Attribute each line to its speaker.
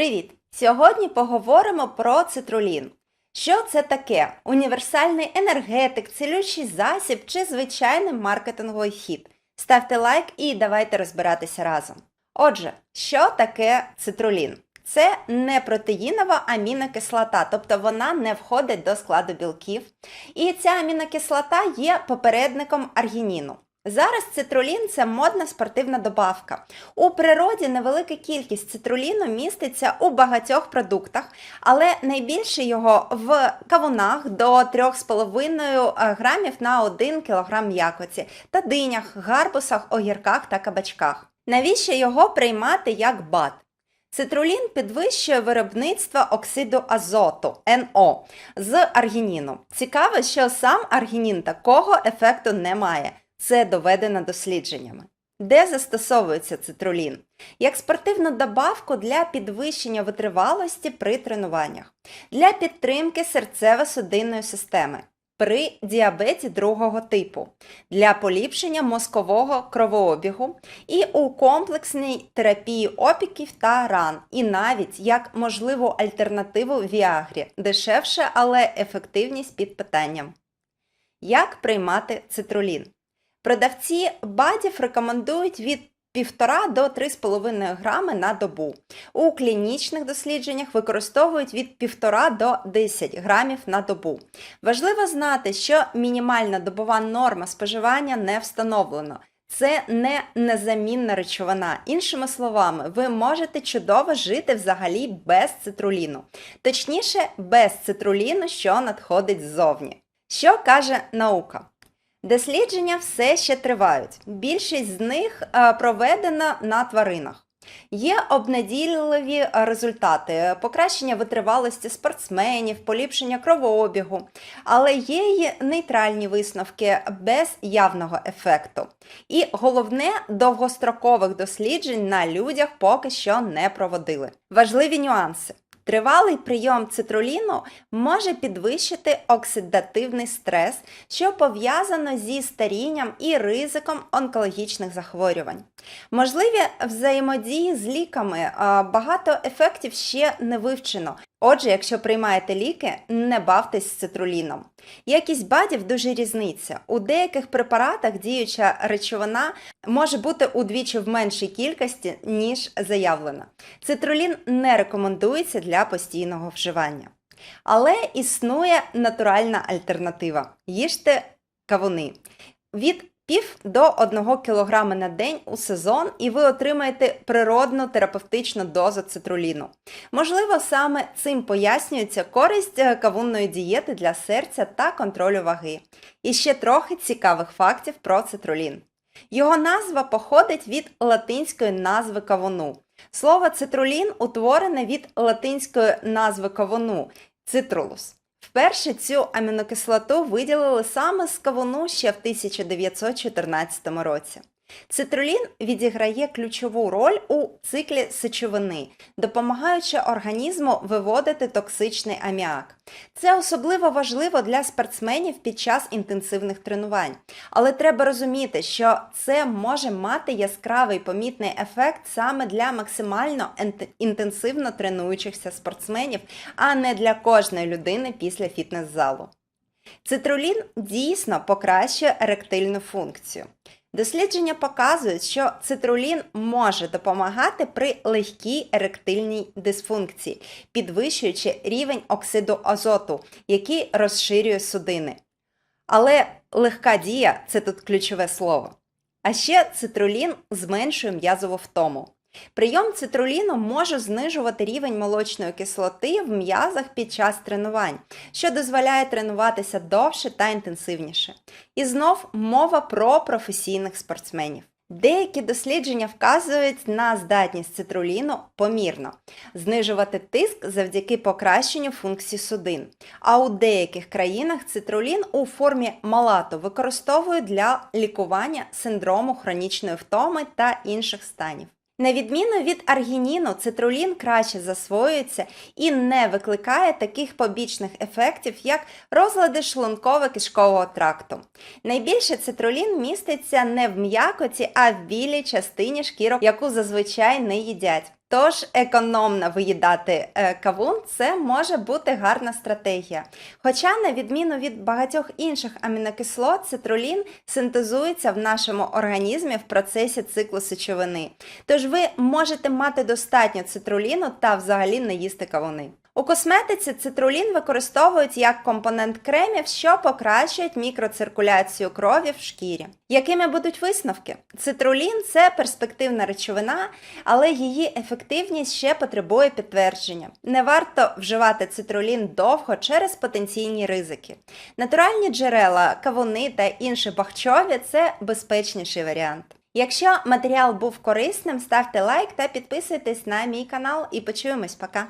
Speaker 1: Привіт! Сьогодні поговоримо про цитрулін. Що це таке? Універсальний енергетик, цілющий засіб чи звичайний маркетинговий хід? Ставте лайк і давайте розбиратися разом. Отже, що таке цитрулін? Це не протеїнова амінокислота, тобто вона не входить до складу білків. І ця амінокислота є попередником аргініну. Зараз цитрулін це модна спортивна добавка. У природі невелика кількість цитруліну міститься у багатьох продуктах, але найбільше його в кавунах до 3,5 грамів на 1 кг м'якоті та динях, гарбусах, огірках та кабачках. Навіщо його приймати як БАД? Цитрулін підвищує виробництво оксиду азоту НО з аргініну. Цікаво, що сам аргінін такого ефекту не має. Це доведено дослідженнями. Де застосовується цитрулін? Як спортивну добавку для підвищення витривалості при тренуваннях, для підтримки серцево-судинної системи, при діабеті другого типу, для поліпшення мозкового кровообігу і у комплексній терапії опіків та ран, і навіть як можливу альтернативу Віагрі, дешевше, але ефективність під питанням. Як приймати цитрулін? Продавці бадів рекомендують від 1,5 до 3,5 грами на добу. У клінічних дослідженнях використовують від 1,5 до 10 грамів на добу. Важливо знати, що мінімальна добова норма споживання не встановлено. Це не незамінна речовина. Іншими словами, ви можете чудово жити взагалі без цитруліну. Точніше, без цитруліну, що надходить ззовні. Що каже наука? Дослідження все ще тривають. Більшість з них е, проведена на тваринах. Є обнадійливі результати покращення витривалості спортсменів, поліпшення кровообігу, але є й нейтральні висновки без явного ефекту. І головне, довгострокових досліджень на людях поки що не проводили. Важливі нюанси. Тривалий прийом цитруліну може підвищити оксидативний стрес, що пов'язано зі старінням і ризиком онкологічних захворювань. Можливі взаємодії з ліками, багато ефектів ще не вивчено. Отже, якщо приймаєте ліки, не бавтесь з цитруліном. Якість бадів дуже різниця. У деяких препаратах діюча речовина може бути удвічі в меншій кількості, ніж заявлена. Цитрулін не рекомендується для постійного вживання. Але існує натуральна альтернатива. Їжте кавуни. Від пів до 1 кг на день у сезон, і ви отримаєте природну терапевтичну дозу цитруліну. Можливо, саме цим пояснюється користь е, кавунної дієти для серця та контролю ваги. І ще трохи цікавих фактів про цитрулін. Його назва походить від латинської назви кавуну. Слово цитрулін утворене від латинської назви кавуну цитрулус. Вперше цю амінокислоту виділили саме з кавуну ще в 1914 році. Цитрулін відіграє ключову роль у циклі сечовини, допомагаючи організму виводити токсичний аміак. Це особливо важливо для спортсменів під час інтенсивних тренувань. Але треба розуміти, що це може мати яскравий помітний ефект саме для максимально інтенсивно тренуючихся спортсменів, а не для кожної людини після фітнес-залу. Цитрулін дійсно покращує еректильну функцію. Дослідження показують, що цитрулін може допомагати при легкій еректильній дисфункції, підвищуючи рівень оксиду азоту, який розширює судини. Але легка дія це тут ключове слово. А ще цитрулін зменшує м'язову втому. Прийом цитруліну може знижувати рівень молочної кислоти в м'язах під час тренувань, що дозволяє тренуватися довше та інтенсивніше. І знов мова про професійних спортсменів. Деякі дослідження вказують на здатність цитруліну помірно знижувати тиск завдяки покращенню функцій судин. А у деяких країнах цитрулін у формі малату використовують для лікування синдрому хронічної втоми та інших станів. На відміну від аргініну, цитрулін краще засвоюється і не викликає таких побічних ефектів, як розлади шлунково-кишкового тракту. Найбільше цитрулін міститься не в м'якоті, а в білій частині шкірок, яку зазвичай не їдять. Тож економно виїдати е, кавун це може бути гарна стратегія. Хоча, на відміну від багатьох інших амінокислот, цитрулін синтезується в нашому організмі в процесі циклу сечовини. Тож ви можете мати достатньо цитруліну та взагалі не їсти кавуни. У косметиці цитрулін використовують як компонент кремів, що покращують мікроциркуляцію крові в шкірі. Якими будуть висновки? Цитрулін це перспективна речовина, але її ефективність ще потребує підтвердження. Не варто вживати цитрулін довго через потенційні ризики. Натуральні джерела, кавуни та інші бахчові це безпечніший варіант. Якщо матеріал був корисним, ставте лайк та підписуйтесь на мій канал і почуємось пока!